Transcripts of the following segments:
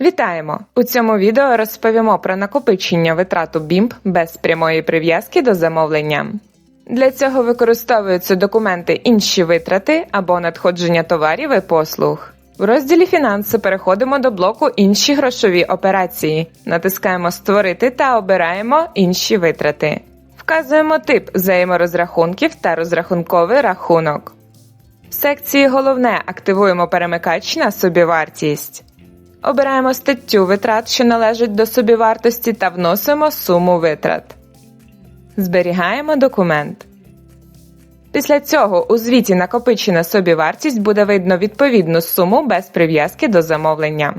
Вітаємо! У цьому відео розповімо про накопичення витрату BIMP без прямої прив'язки до замовлення. Для цього використовуються документи інші витрати або надходження товарів і послуг. В розділі Фінанси переходимо до блоку Інші грошові операції. Натискаємо Створити та обираємо Інші витрати. Вказуємо тип взаєморозрахунків та розрахунковий рахунок. В секції Головне активуємо перемикач на собівартість. Обираємо статтю витрат, що належать до собівартості, та вносимо суму витрат. Зберігаємо документ. Після цього у звіті накопичена собівартість буде видно відповідну суму без прив'язки до замовлення.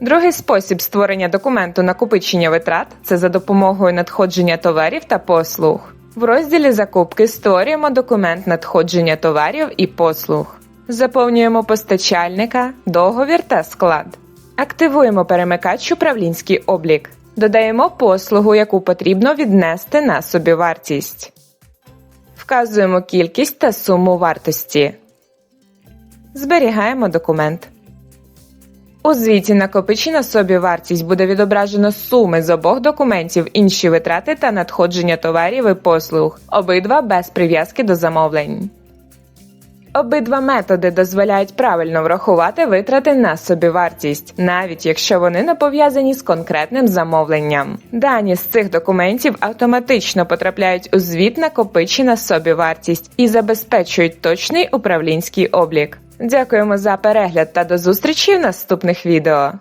Другий спосіб створення документу накопичення витрат це за допомогою надходження товарів та послуг. В розділі Закупки створюємо документ надходження товарів і послуг. Заповнюємо постачальника, договір та склад. Активуємо перемикач управлінський облік. Додаємо послугу, яку потрібно віднести на собівартість. Вказуємо кількість та суму вартості. Зберігаємо документ. У звіті накопичена собівартість буде відображено суми з обох документів, інші витрати та надходження товарів і послуг, обидва без прив'язки до замовлень. Обидва методи дозволяють правильно врахувати витрати на собівартість, навіть якщо вони не пов'язані з конкретним замовленням. Дані з цих документів автоматично потрапляють у звіт накопичена собівартість і забезпечують точний управлінський облік. Дякуємо за перегляд та до зустрічі в наступних відео.